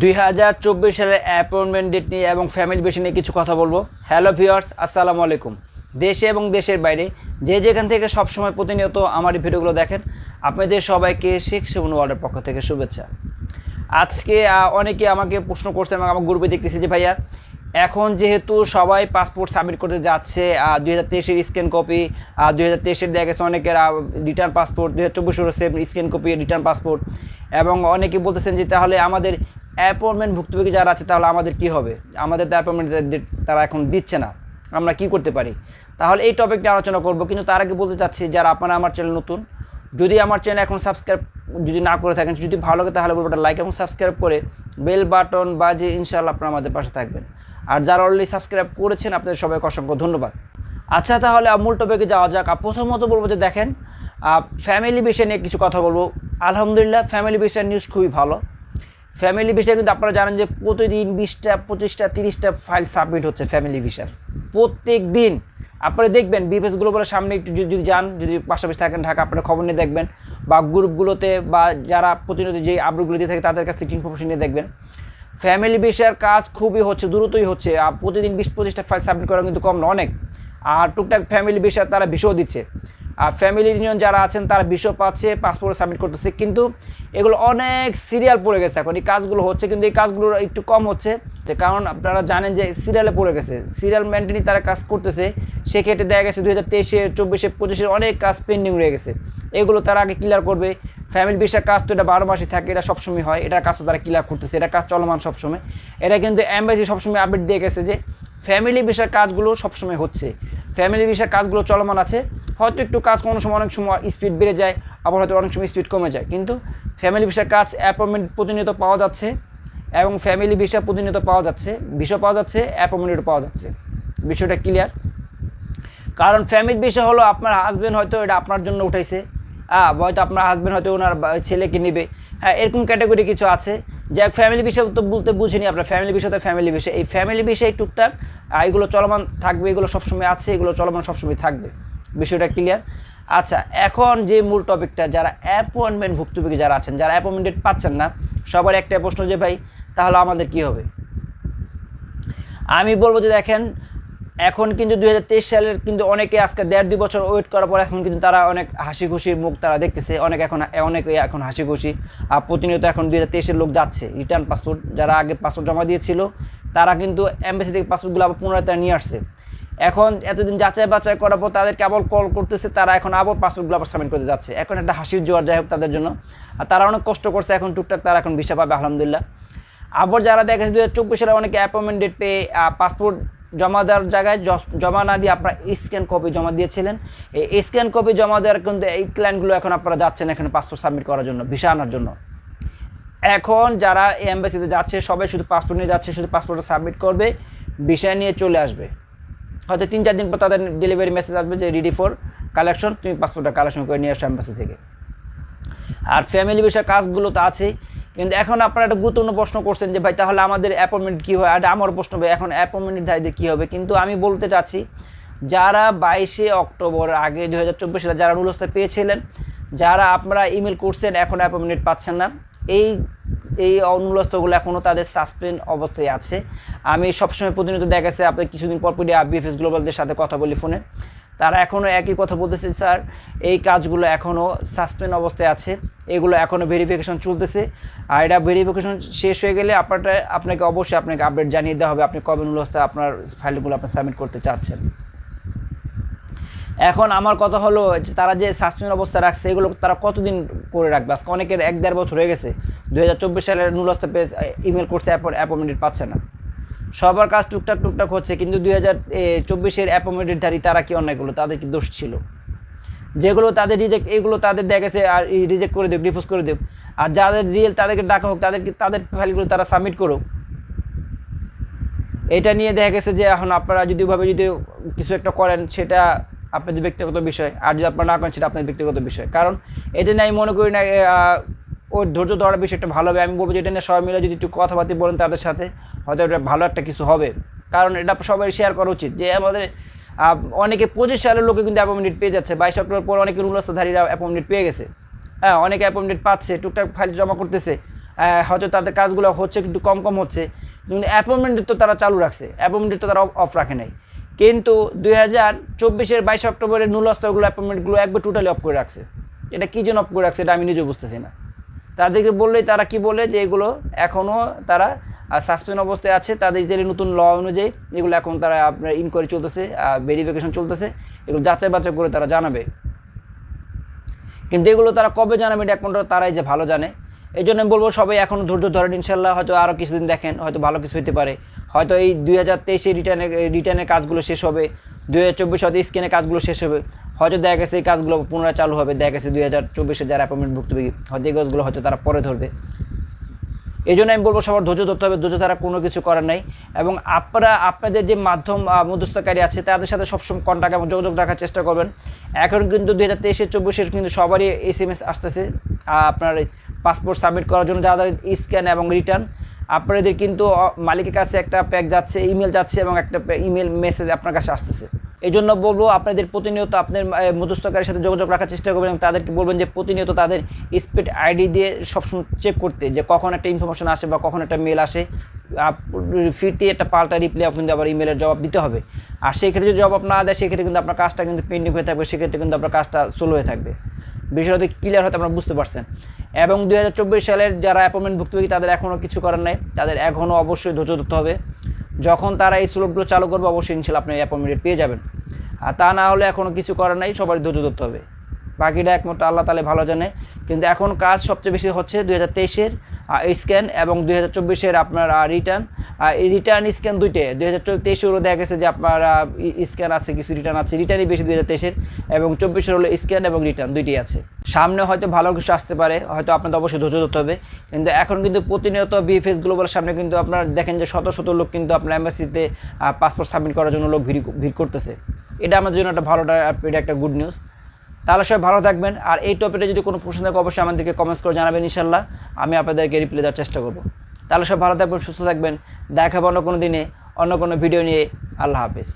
দুই হাজার চব্বিশ সালের অ্যাপয়েন্টমেন্ট ডেট নিয়ে এবং ফ্যামিলি বেশি নিয়ে কিছু কথা বলব। হ্যালো ভিউয়ার্স আসসালামু আলাইকুম। দেশে এবং দেশের বাইরে যে যেখান থেকে সবসময় প্রতিনিয়ত আমার এই ভিডিওগুলো দেখেন, আপনাদের সবাইকে শেখ সেবন ওয়ার্ল্ডের পক্ষ থেকে শুভেচ্ছা। আজকে অনেকে আমাকে প্রশ্ন করছে এবং আমার গ্রুপে দেখতেছি যে ভাইয়া, এখন যেহেতু সবাই পাসপোর্ট সাবমিট করতে যাচ্ছে দুই হাজার তেইশের স্ক্যান কপি দুই হাজার তেইশের দেখা গেছে অনেকের রিটার্ন পাসপোর্ট দুই হাজার চব্বিশের same scan copy return passport এবং অনেকে বলতেছেন যে তাহলে আমাদের অ্যাপয়েন্টমেন্ট ভুক্তভোগী যারা আছে তাহলে আমাদের কি হবে? আমাদের তো অ্যাপয়েন্টমেন্ট তারা এখন দিচ্ছে না। আমরা কি করতে পারি? তাহলে এই টপিকটা আলোচনা করব, কিন্তু তার আগে বলতে চাচ্ছি, যারা আপনারা আমার চ্যানেল নতুন, যদি আমার চ্যানেল এখন সাবস্ক্রাইব যদি না করে থাকেন, যদি ভালো লাগে তাহলে বলব লাইক এবং সাবস্ক্রাইব করে বেল বাটন বাজে ইনশাআল্লাহ আপনারা আমাদের পাশে থাকবেন। আর যারা অলরেডি সাবস্ক্রাইব করেছেন, আপনাদের সবাইকে অসংখ্য ধন্যবাদ। আচ্ছা তাহলে মূল টপিকে যাওয়া যাক। প্রথমত বলব যে দেখেন ফ্যামিলি বিষয় নিয়ে কিছু কথা বলব। আলহামদুলিল্লাহ ফ্যামিলি বিষয়ের নিউজ খুবই ভালো। ফ্যামিলি বিষয়ে কিন্তু আপনারা জানেন যে প্রতিদিন বিশটা, পঁচিশটা, তিরিশটা ফাইল সাবমিট হচ্ছে ফ্যামিলি ভিসার প্রত্যেক দিন আপনারা দেখবেন বিপিএস গ্লোবালের সামনে একটু যদি যান, যদি পাশাপাশি থাকেন ঢাকা, আপনারা খবর নিয়ে দেখবেন। বা গ্রুপগুলোতে বা যারা প্রতিনিয়ত যে আপডেটগুলো দিয়ে থাকে তাদের কাছ থেকে ইনফরমেশন নিয়ে দেখবেন। ফ্যামিলি বিষয়ের কাজ খুবই হচ্ছে, দ্রুতই হচ্ছে। আর প্রতিদিন বিশ, পঁচিশটা ফাইল সাবমিট করা কিন্তু কম না, অনেক। আর টুকটাক ফ্যামিলি বিষয় তারা বিষয় দিচ্ছে। ফ্যামিলি ইউনিয়ন যারা আছেন, তারা বিষয় পাচ্ছে পাসপোর্ট সাবমিট করতেছে। কিন্তু এগুলো অনেক সিরিয়াল পড়ে গেছে এখন। এই কাজগুলো হচ্ছে, কিন্তু এই কাজগুলো একটু কম হচ্ছে। যে কারণ আপনারা জানেন যে সিরিয়ালে পড়ে গেছে। সিরিয়াল মেনটেনই তারা কাজ করতেছে। সেক্ষেত্রে দেখা গেছে দু হাজার তেইশে, চব্বিশে পঁচিশের অনেক কাজ পেন্ডিং রয়ে গেছে। এগুলো তারা আগে ক্লিয়ার করবে। ফ্যামিলি বিষয়ের কাজ তো এটা বারো মাসে থাকে, এটা সবসময় হয়। এটার কাজ তো তারা ক্লিয়ার করতেছে। এটা কাজ চলমান সবসময়। এটা কিন্তু অ্যাম্বাসি সবসময় আপডেট দিয়ে গেছে যে ফ্যামিলি বিষয়ের কাজগুলো সবসময় হচ্ছে। ফ্যামিলি বিষয়ের কাজগুলো চলমান আছে। হয়তো একটু কাজ কোনো সময় অনেক সময় স্পিড বেড়ে যায়, আবার হয়তো অনেক সময় স্পিড কমে যায়। কিন্তু ফ্যামিলি বিষয়ের কাজ অ্যাপয়েন্টমেন্ট প্রতিনিয়ত পাওয়া যাচ্ছে এবং ফ্যামিলি বিষয় প্রতিনিয়ত পাওয়া যাচ্ছে বিষয় পাওয়া যাচ্ছে অ্যাপয়েন্টমেন্টও পাওয়া যাচ্ছে। বিষয়টা ক্লিয়ার কারণ ফ্যামিলি বিষয় হলো আপনার হাজব্যান্ড হয়তো এটা আপনার জন্য উঠাইছে। হ্যাঁ হয়তো আপনার হাজব্যান্ড হয়তো ওনার ছেলেকে নেবে। হ্যাঁ এরকম ক্যাটাগরি কিছু আছে। যাক ফ্যামিলি বিষয় তো বলতে বুঝিনি আপনার। ফ্যামিলি বিষয় তো ফ্যামিলি বিষয় এই ফ্যামিলি বিষয় টুকটাক এগুলো চলমান থাকবে, এগুলো সবসময় আছে, এগুলো চলমান সবসময় থাকবে। বিষয়টা ক্লিয়ার আচ্ছা এখন যে মূল টপিকটা যারা অ্যাপয়েন্টমেন্ট ভুক্তভোগী যারা আছেন, যারা অ্যাপয়েন্টমেন্ট পাচ্ছেন না সবার একটা প্রশ্ন যে, ভাই, তাহলে আমাদের কি হবে? আমি বলব যে, দেখেন, এখন কিন্তু দুই হাজার তেইশ সালের কিন্তু অনেকে আজকে দেড় দুই বছর ওয়েট করার পর এখন কিন্তু তারা অনেক হাসি খুশির মুখ তারা দেখতেছে। অনেক এখন অনেক এখন হাসি খুশি আর প্রতিনিয়ত এখন দুই হাজার লোক যাচ্ছে। রিটার্ন পাসপোর্ট যারা আগে পাসপোর্ট জমা দিয়েছিল, তারা কিন্তু এমবেসি থেকে পাসপোর্টগুলো আবার পুনরায় তারা নিয়ে আসছে। এখন এতদিন যাচাই বাছাই করার পর তাদেরকে আবার কল করতেছে, তারা এখন আবার পাসপোর্টগুলো আবার সাবমিট করতে যাচ্ছে। এখন একটা হাসির জোয়ার যাই হোক তাদের জন্য। আর তারা অনেক কষ্ট করছে, এখন টুকটাক তারা এখন ভিসা পাবে, আলহামদুলিল্লাহ। আবার যারা দেখেছে দু হাজার চব্বিশ সালে অনেকে অ্যাপয়েন্টমেন্ট ডেট পেয়ে পাসপোর্ট জমা দেওয়ার জায়গায় জমা না দিয়ে আপনারা স্ক্যান কপি জমা দিয়েছিলেন। এই স্ক্যান কপি জমা দেওয়ার কিন্তু এই ক্লায়েন্টগুলো এখন আপনারা যাচ্ছেন এখানে পাসপোর্ট সাবমিট করার জন্য, ভিসা আনার জন্য। এখন যারা এম্বাসিতে যাচ্ছে, সবাই শুধু পাসপোর্ট নিয়ে যাচ্ছে, শুধু পাসপোর্টটা সাবমিট করবে, ভিসা নিয়ে চলে আসবে। হয়তো তিন, চার দিন পর তাদের ডেলিভারি মেসেজ আসবে যে রেডি ফর কালেকশন তুমি পাসপোর্টটা কালেকশন করে নিয়ে আসো এম্বাসি থেকে। আর ফ্যামিলি বিষয়ের কাজগুলো তো আছেই, কিন্তু এখন আপনারা একটা গুরুত্বপূর্ণ প্রশ্ন করছেন যে, ভাই, তাহলে আমাদের অ্যাপয়েন্টমেন্ট কী হয়? আর আমার প্রশ্ন, ভাই, এখন অ্যাপয়েন্টমেন্ট ধারীদের কী হবে? কিন্তু আমি বলতে চাচ্ছি, যারা বাইশে অক্টোবর আগে দু হাজার চব্বিশ সালে যারা নুলস্তা পেয়েছিলেন, যারা আপনারা ইমেল করছেন, এখন অ্যাপয়েন্টমেন্ট পাচ্ছেন না। এই এই অনুলস্তগুলো এখনও তাদের সাসপেন্ড অবস্থায় আছে। আমি সবসময় প্রতিনিয়ত দেখা গেছে আপনি কিছুদিন পর পরই বিএফএস গ্লোবালদের সাথে কথা বলি ফোনে। তারা এখনও একই কথা বলতেছে, স্যার, এই কাজগুলো এখনও সাসপেন্ড অবস্থায় আছে। এগুলো এখনও ভেরিফিকেশন চলতেছে। আর এটা ভেরিফিকেশন শেষ হয়ে গেলে আপনারটা, আপনাকে অবশ্যই আপনাকে আপডেট জানিয়ে দেওয়া হবে, আপনি কবে নুলস্তা আপনার ফাইলগুলো আপনি সাবমিট করতে চাচ্ছেন। এখন আমার কথা হলো তারা যে সাসপেন্ড অবস্থা রাখছে, এগুলো তারা কতদিন করে রাখবে? আজকে অনেকের এক দেড় বছর হয়ে গেছে। দু হাজার চব্বিশ সালের নুলস্তা পেজ ইমেল করছে অ্যাপয়েন্টমেন্ট পাচ্ছে না। সবার কাজ টুকটাক টুকটাক হচ্ছে, কিন্তু দুই হাজার চব্বিশের অ্যাপয়েন্টমেন্টের ধারী তারা কি অন্যায় করল? তাদের কি দোষ ছিল? যেগুলো তাদের রিজেক্ট এগুলো তাদের দেখা গেছে, আর রিজেক্ট করে দেব রিপোজ করে দেব আর যাদের রিয়েল তাদেরকে ডাকা হোক তাদেরকে তাদের ফাইলগুলো তারা সাবমিট করুক? এটা নিয়ে দেখা গেছে যে এখন আপনারা যদি ওইভাবে যদি কিছু একটা করেন, সেটা আপনাদের ব্যক্তিগত বিষয়, আর যদি আপনারা না করেন সেটা আপনাদের ব্যক্তিগত বিষয়। কারণ এটা নিয়ে আমি মনে করি না ওর ধৈর্য ধরার বিষয়টা ভালো হবে। আমি বলব যে এটা নিয়ে সবাই মিলে যদি একটু কথাবার্তা বলেন তাদের সাথে, হয়তো এটা ভালো একটা কিছু হবে। কারণ এটা সবাই শেয়ার করা উচিত যে আমাদের অনেকে পঁচিশ সালের লোকে কিন্তু অ্যাপয়েন্টমেন্ট পেয়ে যাচ্ছে। বাইশ অক্টোবর পর অনেকে রুলস্থাধারীরা অ্যাপয়েন্টমেন্ট পেয়ে গেছে। হ্যাঁ অনেকে অ্যাপয়েন্টমেন্ট পাচ্ছে, টুকটাক ফাইল জমা করতেছে। হয়তো তাদের কাজগুলো হচ্ছে কিন্তু কম কম হচ্ছে। কিন্তু অ্যাপয়েন্টমেন্ট তো তারা চালু রাখছে। অ্যাপয়েন্টমেন্ট তো তারা অফ রাখে নাই। কিন্তু দুই হাজার চব্বিশের বাইশ অক্টোবরের নূল নুলস্তরগুলো অ্যাপয়েন্টমেন্টগুলো একবার টোটালি অফ করে রাখছে। এটা কী জন্য অফ করে রাখছে এটা আমি নিজেও বুঝতেছি না। তাদেরকে বললেই তারা কি বলে যে এগুলো এখনও তারা সাসপেন্ড অবস্থায় আছে, তাদের যে নতুন ল অনুযায়ী এগুলো এখন তারা আপনার ইনকোয়ারি চলতেছে ভেরিফিকেশন চলতেছে, এগুলো যাচাই বাছাই করে তারা জানাবে। কিন্তু এগুলো তারা কবে জানাবে এটা একমাত্র তারাই যে ভালো জানে। এই জন্য বলব সবাই এখন ধৈর্য ধরেন, ইনশাল্লাহ হয়তো আরও কিছুদিন দেখেন, হয়তো ভালো কিছু হতে পারে। হয়তো এই দুই হাজার তেইশে রিটার্নের রিটার্নের কাজগুলো শেষ হবে, দুই হাজার চব্বিশ হয়তো স্ক্যানের কাজগুলো শেষ হবে। হয়তো দেখা গেছে এই কাজগুলো পুনরায় চালু হবে, দেখা গেছে দুই হাজার চব্বিশে যারা অ্যাপয়েন্টমেন্ট ভুক্তভোগী, হয়তো এই কাজগুলো হয়তো তারা পরে ধরবে। এই জন্য আমি বলব সবার ধৈর্য ধরতে হবে, ধৈর্য তারা কোনো কিছু করার নাই। এবং আপনারা, আপনাদের যে মাধ্যম মধ্যস্থকারী আছে, তাদের সাথে সবসময় কন্ট্যাক্ট এবং যোগাযোগ রাখার চেষ্টা করবেন। এখন কিন্তু দুই হাজার তেইশে, চব্বিশের কিন্তু সবারই এস এম এস আসতেছে আপনার পাসপোর্ট সাবমিট করার জন্য যাদের স্ক্যান এবং রিটার্ন আপনাদের কিন্তু মালিকের কাছে একটা প্যাক যাচ্ছে ইমেল যাচ্ছে এবং একটা ইমেল মেসেজ আপনার কাছে আসতেছে। এই জন্য বলব আপনাদের প্রতিনিয়ত আপনার মধ্যস্থকারীর সাথে যোগাযোগ রাখার চেষ্টা করবেন এবং তাদেরকে বলবেন যে প্রতিনিয়ত তাদের স্পিড আইডি দিয়ে সবসময় চেক করতে, যে কখন একটা ইনফরমেশন আসে বা কখন একটা মেল আসে। ফিরতে একটা পাল্টা রিপ্লাই কিন্তু আবার ইমেলের জবাব দিতে হবে। আর সেক্ষেত্রে যদি জবাব না দেয় সেক্ষেত্রে কিন্তু আপনার কাজটা কিন্তু পেন্ডিং হয়ে থাকবে সেক্ষেত্রে কিন্তু আপনার কাজটা স্লো হয়ে থাকবে। বিষয়টা ক্লিয়ার হয়তো আপনারা বুঝতে পারছেন। এবং দু হাজার চব্বিশ সালের যারা অ্যাপয়েন্টমেন্ট ভুক্তভোগী, তাদের এখনও কিছু করার নাই। তাদের এখনও অবশ্যই ধৈর্য ধরতে হবে। যখন তারা এই স্লোটগুলো চালু করবে, অবশ্যই ইনশাল্লাহ আপনি অ্যাপয়েন্টমেন্ট পেয়ে যাবেন। আর তা না হলে এখনও কিছু করার নাই, সবারই ধৈর্য ধরতে হবে। বাকিটা একমাত্র আল্লাহ তালে ভালো জানে। কিন্তু এখন কাজ সবচেয়ে বেশি হচ্ছে দুই হাজার তেইশের স্ক্যান এবং দুই হাজার চব্বিশের আপনার রিটার্ন রিটার্ন স্ক্যান দুইটাই দুই হাজার তেইশেরও দেখা গেছে যে আপনার স্ক্যান আছে, কিছু রিটার্ন আছে। রিটার্নই বেশি দুই হাজার তেইশের এবং চব্বিশের হলো স্ক্যান এবং রিটার্ন দুইটাই আছে। সামনে হয়তো ভালো কিছু আসতে পারে, হয়তো আপনাদের অবশ্যই ধৈর্য ধরতে হবে। কিন্তু এখন কিন্তু প্রতিনিয়ত বিএফএস গ্লোবালের সামনে কিন্তু আপনার দেখেন যে শত শত লোক কিন্তু আপনার অ্যাম্বাসিতে পাসপোর্ট সাবমিট করার জন্য লোক ভিড় ভিড় করতেছে। এটা আমাদের জন্য একটা ভালো, এটা একটা গুড নিউজ তাহলে সবাই ভালো থাকবেন। আর এই টপিকটা যদি কোনো প্রশ্ন থাকে, অবশ্যই আমাদেরকে কমেন্টস করে জানাবেন ইনশাল্লাহ আমি আপনাদেরকে রিপ্লাই দেওয়ার চেষ্টা করব। তাহলে সব ভালো থাকবেন, সুস্থ থাকবেন। দেখাবো অন্য কোনো দিনে, অন্য কোনো ভিডিও নিয়ে। আল্লাহ হাফিজ।